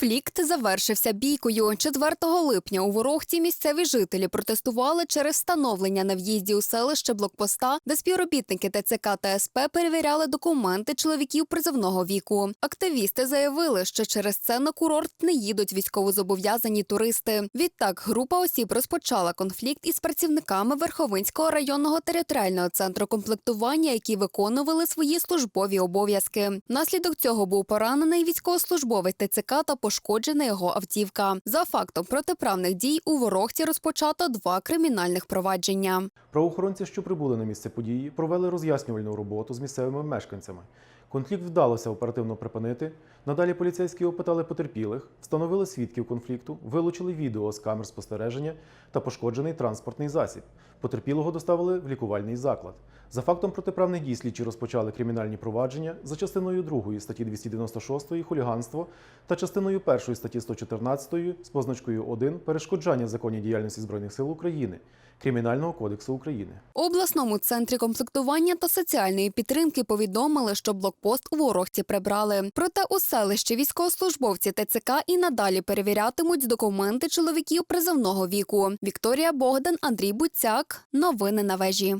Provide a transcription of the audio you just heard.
Конфлікт завершився бійкою. 4 липня у Ворохті місцеві жителі протестували через встановлення на в'їзді у селище блокпоста, де співробітники ТЦК та СП перевіряли документи чоловіків призовного віку. Активісти заявили, що через це на курорт не їдуть військовозобов'язані туристи. Відтак група осіб розпочала конфлікт із працівниками Верховинського районного територіального центру комплектування, які виконували свої службові обов'язки. Внаслідок цього був поранений військовослужбовець ТЦК та пошкоджена його автівка. За фактом протиправних дій у ворогці розпочато два кримінальних провадження. Правоохоронці, що прибули на місце події, провели роз'яснювальну роботу з місцевими мешканцями. Конфлікт вдалося оперативно припинити. Надалі поліцейські опитали потерпілих, встановили свідків конфлікту, вилучили відео з камер спостереження та пошкоджений транспортний засіб. Потерпілого доставили в лікувальний заклад. За фактом протиправних дій слідчі розпочали кримінальні провадження за частиною 2 статті 296 хуліганство та частиною 1 статті 114 з позначкою 1 перешкоджання законній діяльності Збройних сил України Кримінального кодексу України. Обласному центрі комплектування та соціальної підтримки повідомили, що блокпост у ворогці прибрали. Проте у селищі військовослужбовці ТЦК і надалі перевірятимуть документи чоловіків призовного віку. Вікторія Богдан, Андрій Буцяк. Новини на вежі.